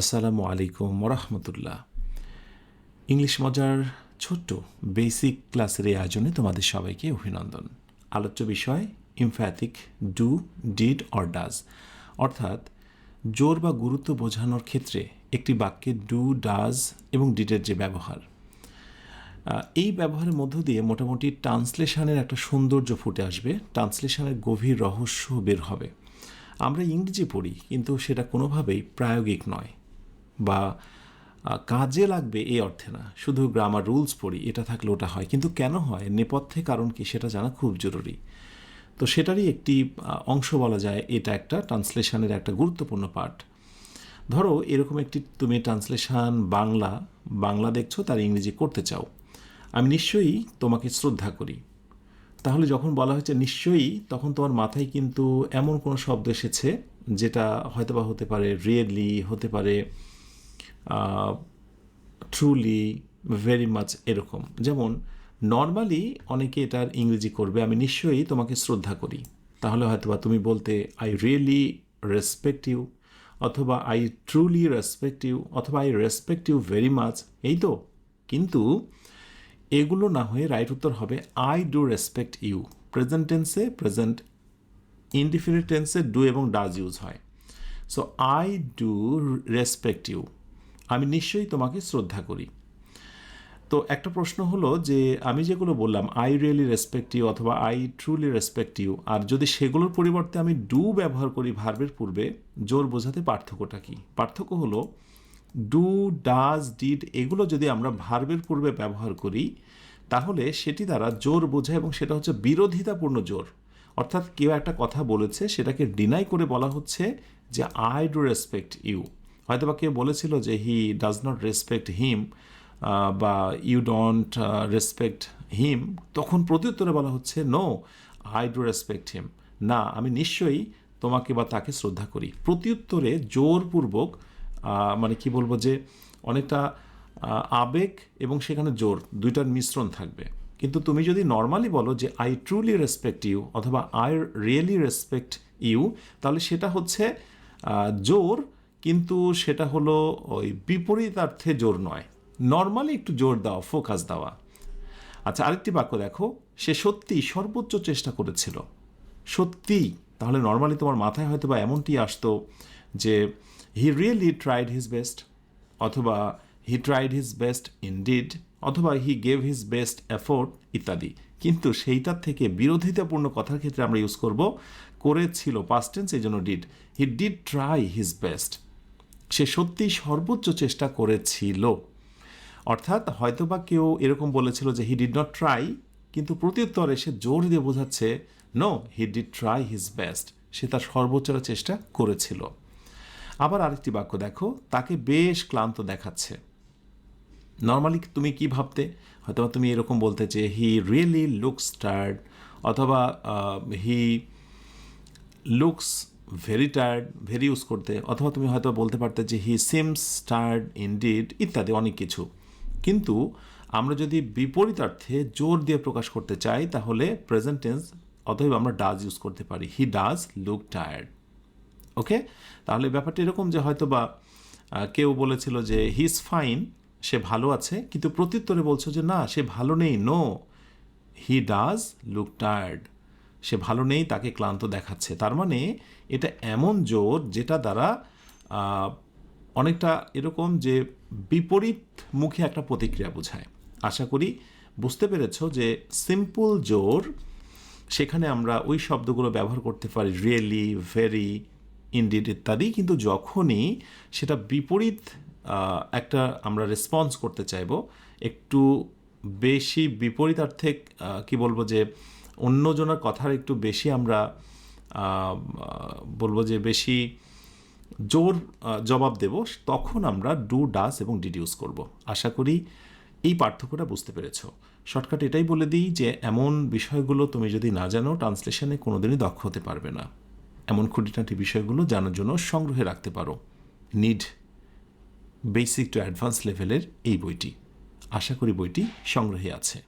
আসসালামু আলাইকুম রহমতুল্লাহ ইংলিশ মজার ছোট্ট বেসিক ক্লাসের এই আয়োজনে তোমাদের সবাইকে অভিনন্দন। আলোচ্য বিষয় emphatic do did or does অর্থাৎ, জোর বা গুরুত্ব বোঝানোর ক্ষেত্রে একটি বাক্যে ডু ডাজ এবং ডিডের যে ব্যবহার। এই ব্যবহারের মধ্য দিয়ে মোটামুটি ট্রান্সলেশনের একটা সৌন্দর্য ফুটে আসবে, ট্রান্সলেশনের গভীর রহস্য বের হবে। আমরা ইংরেজি পড়ি, কিন্তু সেটা কোনোভাবেই প্রায়োগিক নয়। বা কাজে লাগবে এই অর্থে না। শুধু গ্রামার রুলস পড়ি, এটা থাকলে ওটা হয়। কিন্তু কেন হয়? নেপথ্যে কারণ কি সেটা জানা খুব জরুরি। তো সেটারই একটি অংশ বলা যায় এটা একটা ট্রান্সলেশনের একটা গুরুত্বপূর্ণ পার্ট ধরো, এরকম একটি তুমি ট্রান্সলেশন বাংলা বাংলা দেখছ, তার ইংরেজি করতে চাও। আমি নিশ্চয়ই তোমাকে শ্রদ্ধা করি। তাহলে যখন বলা হয়েছে নিশ্চয়ই, তখন তোমার মাথায় কিন্তু এমন কোনো শব্দ এসেছে, যেটা হয়তোবা হতে পারে রিয়েলি, হতে পারে ট্রুলি ভেরি মাচ এরকম। যেমন নর্মালি অনেকে এটার ইংরেজি করবে, আমি নিশ্চয়ই তোমাকে শ্রদ্ধা করি। তাহলে হয়তোবা তুমি বলতে আই রিয়েলি রেসপেক্ট ইউ অথবা আই ট্রুলি রেসপেক্ট ইউ অথবা I respect you very much এই তো। কিন্তু, এগুলো না হয়ে রাইট উত্তর হবে I do respect you present টেন্সে প্রেজেন্ট ইনডিফিনিট টেন্সে ডু এবং ডাজ ইউজ হয়। So I do respect you আমি নিশ্চয়ই তোমাকে শ্রদ্ধা করি। তো একটা প্রশ্ন হলো যে, আমি যেগুলো বললাম আই রিয়েলি রেসপেক্ট ইউ অথবা আই ট্রুলি রেসপেক্ট ইউ আর যদি সেগুলোর পরিবর্তে আমি ডু ব্যবহার করি ভার্বের পূর্বে, জোর বোঝাতে পার্থক্যটা কি? পার্থক্য হলো ডু ডাজ ডিড এগুলো যদি আমরা ভার্বের পূর্বে ব্যবহার করি, তাহলে সেটি দ্বারা জোর বোঝায় এবং সেটা হচ্ছে বিরোধিতাপূর্ণ জোর। অর্থাৎ কেউ একটা কথা বলেছে, সেটাকে ডিনাই করে বলা হচ্ছে যে আই ডু রেসপেক্ট ইউ হয়তো বা কেউ বলেছিল যে he does not respect him বা ইউ ডোন্ট রেসপেক্ট হিম তখন প্রত্যুত্তরে বলা হচ্ছে no I do respect him না, আমি নিশ্চয়ই তোমাকে বা তাকে শ্রদ্ধা করি। প্রত্যুত্তরে জোরপূর্বক মানে কি বলব যে, অনেকটা আবেগ এবং সেখানে জোর, দুইটার মিশ্রণ থাকবে। কিন্তু তুমি যদি নর্মালি বলো যে আই ট্রুলি রেসপেক্ট ইউ অথবা আই রিয়েলি রেসপেক্ট ইউ তাহলে সেটা হচ্ছে জোর কিন্তু সেটা হলো ওই বিপরীতার্থে জোর নয়। নর্মালি একটু জোর দেওয়া ফোকাস দেওয়া। আচ্ছা আরেকটি বাক্য দেখো। সে সত্যি সর্বোচ্চ চেষ্টা করেছিল। সত্যি, তাহলে নর্মালি তোমার মাথায় হয়তো বা এমনটি আসতো যে he really tried his best অথবা he tried his best indeed অথবা he gave his best effort ইত্যাদি। কিন্তু সেইটার থেকে বিরোধিতাপূর্ণ কথার ক্ষেত্রে আমরা ইউজ করব, করেছিল পাস্ট টেন্স এই জন্য did he did try his best সে সত্যিই সর্বোচ্চ চেষ্টা করেছিল। অর্থাৎ হয়তোবা কেউ এরকম বলেছিল যে হি ডিড নট ট্রাই কিন্তু প্রত্যুত্তরে সে জোর দিয়ে বোঝাচ্ছে no he did try his best সে তার সর্বোচ্চ চেষ্টা করেছিল। আবার আরেকটি বাক্য দেখো, তাকে বেশ ক্লান্ত দেখাচ্ছে। নর্মালি তুমি কি ভাবতে? হয়তো তুমি এরকম বলতে যে হি রিয়েলি লুকস টায়ার্ড অথবা he looks very tired very use করতে, অথবা তুমি হয়তো বলতে পারতে যে he seems tired indeed ইত্যাদি অনেক কিছু। কিন্তু আমরা যদি বিপরীতার্থে জোর দিয়ে প্রকাশ করতে চাই, তাহলে প্রেজেন্ট টেন্স অতএব আমরা ডাজ ইউজ করতে পারি। He does look tired okay তাহলে ব্যাপারটা এরকম যে হয়তো বা কেউ বলেছিল যে হি ইজ ফাইন সে ভালো আছে, কিন্তু প্রত্যুত্তরে বলছো যে না, সে ভালো নেই। No he does look tired সে ভালো নেই, তাকে ক্লান্ত দেখাচ্ছে। তার মানে এটা এমন জোর যেটা দ্বারা অনেকটা এরকম যে বিপরীত মুখে একটা প্রতিক্রিয়া বোঝায়। আশা করি বুঝতে পেরেছ যে সিম্পল জোর, সেখানে আমরা ওই শব্দগুলো ব্যবহার করতে পারি রিয়েলি ভেরি ইন্ডিড ইত্যাদি, কিন্তু যখনই সেটা বিপরীত একটা আমরা রেসপন্স করতে চাইব, একটু বেশি বিপরীতার্থে কি বলব যে অন্যজনের কথার একটু বেশি আমরা বলব যে বেশি জোর জবাব দেব, তখন আমরা ডু ডাস এবং ডিডিউস করব। আশা করি এই পার্থক্যটা বুঝতে পেরেছ। শর্টকাট এটাই বলে দিই যে এমন বিষয়গুলো তুমি যদি না জানো, ট্রান্সলেশনে কোনোদিনই দক্ষ হতে পারবে না। এমন খুঁটিনাটি বিষয়গুলো জানার জন্য সংগ্রহে রাখতে পারো। নিড বেসিক টু অ্যাডভান্স লেভেলের এই বইটি। আশা করি বইটি সংগ্রহে আছে।